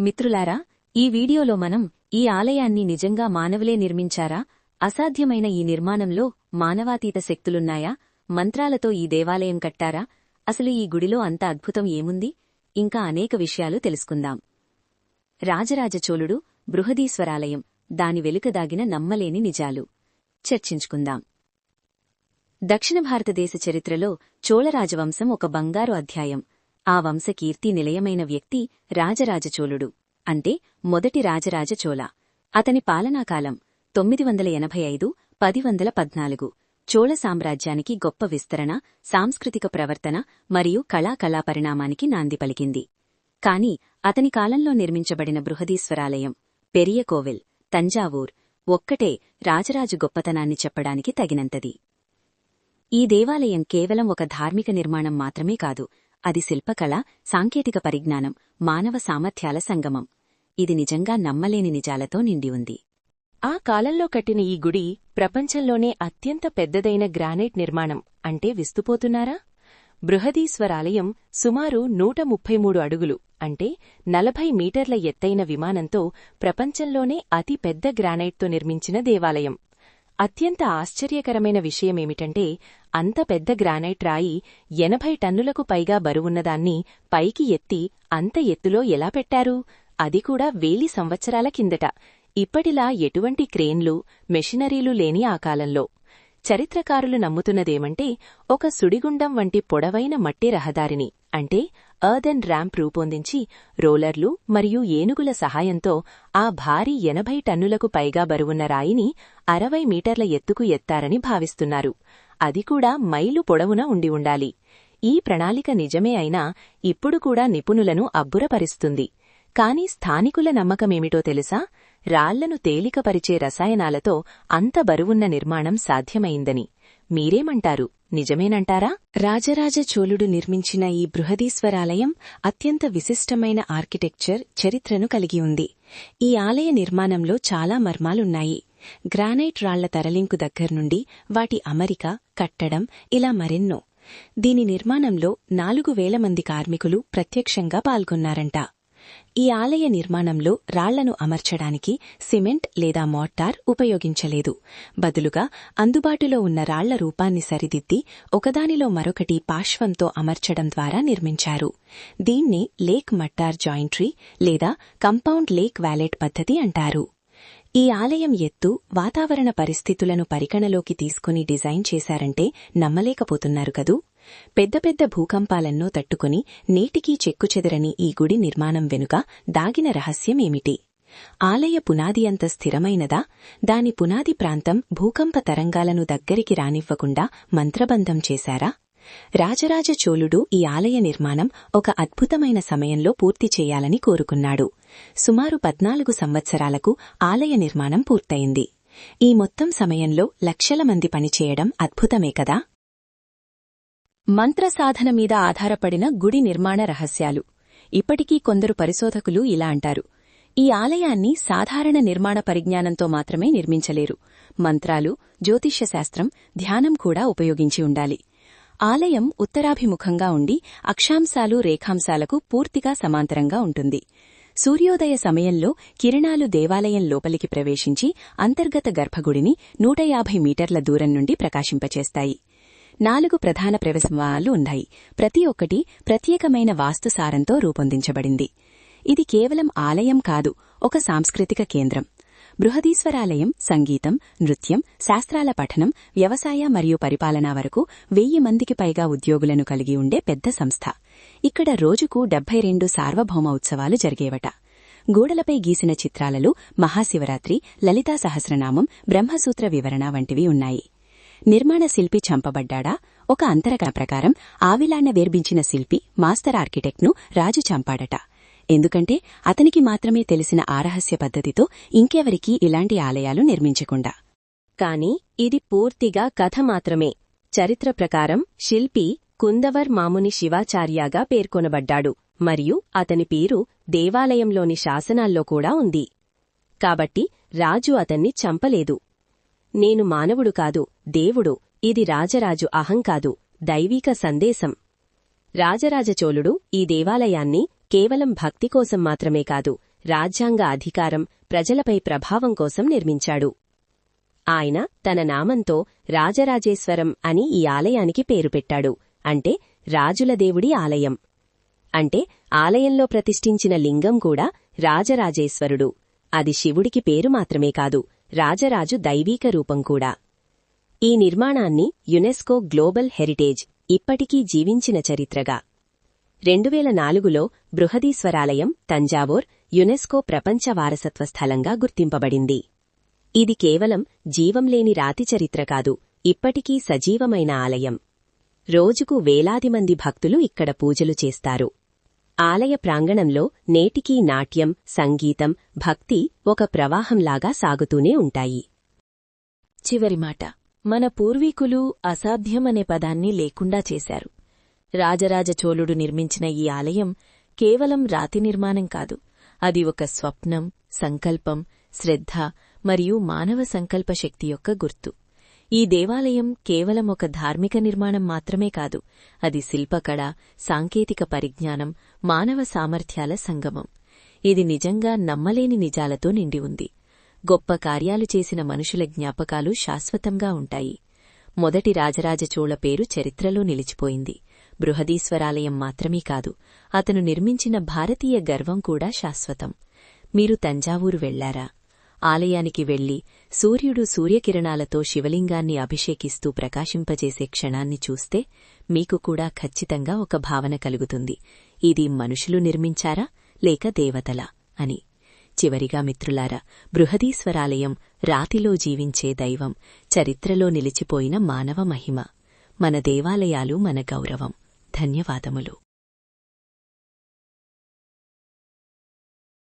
మిత్రులారా ఈ వీడియోలో మనం ఈ ఆలయాన్ని నిజంగా మానవులే నిర్మించారా? అసాధ్యమైన ఈ నిర్మాణంలో మానవాతీత శక్తులున్నాయా? మంత్రాలతో ఈ దేవాలయం కట్టారా? అసలు ఈ గుడిలో అంత అద్భుతం ఏముంది? ఇంకా అనేక విషయాలు తెలుసుకుందాం. రాజరాజచోళుడు బృహదీశ్వరాలయం దాని వెలుక దాగిన నమ్మలేని నిజాలు. చర్చించుకుందాం. దక్షిణ భారతదేశ చరిత్రలో చోళరాజవంశం ఒక బంగారు అధ్యాయం. ఆ వంశకీర్తి నిలయమైన వ్యక్తి రాజరాజచోళుడు. అంటే మొదటి రాజరాజచోళ. అతని పాలనాకాలం తొమ్మిది వందల ఎనభై ఐదు పది వందల పద్నాలుగు. చోళ సామ్రాజ్యానికి గొప్ప విస్తరణ సాంస్కృతిక ప్రవర్తన మరియు కళాకళా పరిణామానికి నాంది పలికింది. కాని అతని కాలంలో నిర్మించబడిన బృహదీశ్వరాలయం పెరియ కోవిల్ తంజావూర్ ఒక్కటే రాజరాజు గొప్పతనాన్ని చెప్పడానికి తగినంతది. ఈ దేవాలయం కేవలం ఒక ధార్మిక నిర్మాణం మాత్రమే కాదు అది శిల్పకళ సాంకేతిక పరిజ్ఞానం మానవ సామర్థ్యాల సంగమం. ఇది నిజంగా నమ్మలేని నిజాలతో నిండి ఉంది. ఆ కాలంలో కట్టిన ఈ గుడి ప్రపంచంలోనే అత్యంత పెద్దదైన గ్రానైట్ నిర్మాణం అంటే విస్తుపోతున్నారా? బృహదీశ్వరాలయం సుమారు నూట ముప్పై మూడు అడుగులు అంటే నలభై మీటర్ల ఎత్తైన విమానంతో ప్రపంచంలోనే అతి పెద్ద గ్రానైట్తో నిర్మించిన దేవాలయం. అత్యంత ఆశ్చర్యకరమైన విషయమేమిటంటే అంత పెద్ద గ్రానైట్ రాయి ఎనభై టన్నులకు పైగా బరువున్నదాన్ని పైకి ఎత్తి అంత ఎత్తులో ఎలా పెట్టారు? అది కూడా వేలి సంవత్సరాల కిందట. ఇప్పటిలా ఎటువంటి క్రేన్లు మెషినరీలు లేని ఆ కాలంలో. చరిత్రకారులు నమ్ముతున్నదేమంటే ఒక సుడిగుండం వంటి పొడవైన మట్టి రహదారిని అంటే అర్దెన్ ర్యాంప్ రూపొందించి రోలర్లు మరియు ఏనుగుల సహాయంతో ఆ భారీ ఎనభై టన్నులకు పైగా బరువున్న రాయిని అరవై మీటర్ల ఎత్తుకు ఎత్తారని భావిస్తున్నారు. అది కూడా మైలు పొడవున ఉండి ఉండాలి. ఈ ప్రణాళిక నిజమే అయినా ఇప్పుడు కూడా నిపుణులను అబ్బురపరిస్తుంది. కాని స్థానికుల నమ్మకమేమిటో తెలుసా? రాళ్ళను తేలికపరిచే రసాయనాలతో అంత బరువున్న నిర్మాణం సాధ్యమైందని. మీరేమంటారు? నిజమేనంటారా? రాజరాజ చోళుడు నిర్మించిన ఈ బృహదీశ్వరాలయం అత్యంత విశిష్టమైన ఆర్కిటెక్చర్ చరిత్రను కలిగి ఉంది. ఈ ఆలయ నిర్మాణంలో చాలా మర్మాలున్నాయి. గ్రానైట్ రాళ్ళ తరలింపు దగ్గర్నుండి వాటి అమరిక కట్టడం ఇలా మరెన్నో. దీని నిర్మాణంలో నాలుగు వేల మంది కార్మికులు ప్రత్యక్షంగా పాల్గొన్నారంట. ఈ ఆలయ నిర్మాణంలో రాళ్ళను అమర్చడానికి సిమెంట్ లేదా మోర్టార్ ఉపయోగించలేదు. బదులుగా అందుబాటులో ఉన్న రాళ్ళ రూపాన్ని సరిదిద్ది ఒకదానిలో మరొకటి పార్శ్వంతో అమర్చడం ద్వారా నిర్మించారు. దీన్నే లేక్ మట్టార్ జాయింట్రీ లేదా కంపౌండ్ లేక్ వ్యాలెట్ పద్ధతి అంటారు. ఈ ఆలయం ఎత్తు వాతావరణ పరిస్థితులను పరిగణలోకి తీసుకుని డిజైన్ చేశారంటే నమ్మలేకపోతున్నారు కదూ? పెద్ద పెద్ద భూకంపాలన్నో తట్టుకుని నేటికీ చెక్కుచెదరని ఈ గుడి నిర్మాణం వెనుక దాగిన రహస్యమేమిటి? ఆలయ పునాది అంత స్థిరమైనదా? దాని పునాది ప్రాంతం భూకంప తరంగాలను దగ్గరికి రానివ్వకుండా మంత్రబంధం చేశారా? రాజరాజ చోళుడు ఈ ఆలయ నిర్మాణం ఒక అద్భుతమైన సమయంలో పూర్తి చేయాలని కోరుకున్నాడు. సుమారు పద్నాలుగు సంవత్సరాలకు ఆలయ నిర్మాణం పూర్తయింది. ఈ మొత్తం సమయంలో లక్షల మంది పనిచేయడం అద్భుతమే కదా? మంత్రసాధన మీద ఆధారపడిన గుడి నిర్మాణ రహస్యాలు. ఇప్పటికీ కొందరు పరిశోధకులు ఇలా అంటారు. ఈ ఆలయాన్ని సాధారణ నిర్మాణ పరిజ్ఞానంతో మాత్రమే నిర్మించలేరు. మంత్రాలు జ్యోతిష్యశాస్త్రం ధ్యానం కూడా ఉపయోగించి ఉండాలి. ఆలయం ఉత్తరాభిముఖంగా ఉండి అక్షాంశాలు రేఖాంశాలకు పూర్తిగా సమాంతరంగా ఉంటుంది. సూర్యోదయ సమయంలో కిరణాలు దేవాలయం లోపలికి ప్రవేశించి అంతర్గత గర్భగుడిని నూట యాభై మీటర్ల దూరం నుండి ప్రకాశింపచేస్తాయి. నాలుగు ప్రధాన ప్రవేశమాలు ఉన్నాయి. ప్రతి ఒక్కటి ప్రత్యేకమైన వాస్తుసారంతో రూపొందించబడింది. ఇది కేవలం ఆలయం కాదు ఒక సాంస్కృతిక కేంద్రం. బృహదీశ్వరాలయం సంగీతం నృత్యం శాస్త్రాల పఠనం వ్యవసాయ మరియు పరిపాలన వరకు వెయ్యి మందికి పైగా ఉద్యోగులను కలిగి ఉండే పెద్ద సంస్థ. ఇక్కడ రోజుకు డెబ్బై రెండు సార్వభౌమ ఉత్సవాలు జరిగేవట. గోడలపై గీసిన చిత్రాలలో మహాశివరాత్రి లలితా సహస్రనామం బ్రహ్మసూత్ర వివరణ వంటివి ఉన్నాయి. నిర్మాణ శిల్పి చంపబడ్డాడా? ఒక అంతరక ప్రకారం ఆవిలాన్న వేర్బించిన శిల్పి మాస్టర్ ఆర్కిటెక్ట్ను రాజు చంపాడట. ఎందుకంటే అతనికి మాత్రమే తెలిసిన ఆరహస్య పద్ధతితో ఇంకెవరికీ ఇలాంటి ఆలయాలు నిర్మించకుండా. కాని ఇది పూర్తిగా కథ మాత్రమే. చరిత్ర ప్రకారం శిల్పి కుందవర్ మాముని శివాచార్యగా పేర్కొనబడ్డాడు. మరియు అతని పేరు దేవాలయంలోని శాసనాల్లో కూడా ఉంది. కాబట్టి రాజు అతన్ని చంపలేదు. నేను మానవుడు కాదు దేవుడు. ఇది రాజరాజు అహంకాదు దైవీక సందేశం. రాజరాజ చోళుడు ఈ దేవాలయాన్ని కేవలం భక్తి కోసం మాత్రమే కాదు రాజ్యాంగ అధికారం ప్రజలపై ప్రభావం కోసం నిర్మించాడు. ఆయన తన నామంతో రాజరాజేశ్వరం అని ఈ ఆలయానికి పేరు పెట్టాడు అంటే రాజుల దేవుడి ఆలయం. అంటే ఆలయంలో ప్రతిష్ఠించిన లింగం కూడా రాజరాజేశ్వరుడు. అది శివుడికి పేరు మాత్రమే కాదు రాజరాజు దైవీక రూపం కూడా. ఈ నిర్మాణాన్ని యునెస్కో గ్లోబల్ హెరిటేజ్ ఇప్పటికీ జీవించిన చరిత్రగా. రెండువేల నాలుగులో బృహదీశ్వరాలయం తంజావూర్ యునెస్కో ప్రపంచ వారసత్వ స్థలంగా గుర్తింపబడింది. ఇది కేవలం జీవంలేని రాతి చరిత్ర కాదు ఇప్పటికీ సజీవమైన ఆలయం. రోజుకు వేలాది మంది భక్తులు ఇక్కడ పూజలు చేస్తారు. ఆలయ ప్రాంగణంలో నేటికీ నాట్యం సంగీతం భక్తి ఒక ప్రవాహంలాగా సాగుతూనే ఉంటాయి. చివరి మాట. మన పూర్వీకులు అసాధ్యమనే పదాన్ని లేకుండా చేశారు. రాజరాజ చోళుడు నిర్మించిన ఈ ఆలయం కేవలం రాతి నిర్మాణం కాదు అది ఒక స్వప్నం సంకల్పం శ్రద్ధ మరియు మానవ సంకల్ప శక్తి యొక్క గుర్తు. ఈ దేవాలయం కేవలం ఒక ధార్మిక నిర్మాణం మాత్రమే కాదు అది శిల్పకళ సాంకేతిక పరిజ్ఞానం మానవ సామర్థ్యాల సంగమం. ఇది నిజంగా నమ్మలేని నిజాలతో నిండి ఉంది. గొప్ప కార్యాలు చేసిన మనుషుల జ్ఞాపకాలు శాశ్వతంగా ఉంటాయి. మొదటి రాజరాజచోళ పేరు చరిత్రలో నిలిచిపోయింది. బృహదీశ్వరాలయం మాత్రమే కాదు అతను నిర్మించిన భారతీయ గర్వం కూడా శాశ్వతం. మీరు తంజావూరు వెళ్ళారా? ఆలయానికి వెళ్ళి సూర్యుడు సూర్యకిరణాలతో శివలింగాన్ని అభిషేకిస్తూ ప్రకాశింపజేసే క్షణాన్ని చూస్తే మీకు కూడా ఖచ్చితంగా ఒక భావన కలుగుతుంది. ఇది మనుషులు నిర్మించారా? లేక దేవతలా? అని. చివరిగా మిత్రులారా బృహదీశ్వరాలయం రాతిలో జీవించే దైవం చరిత్రలో నిలిచిపోయిన మానవ మహిమ మన దేవాలయాలు మన గౌరవం. ధన్యవాదములు.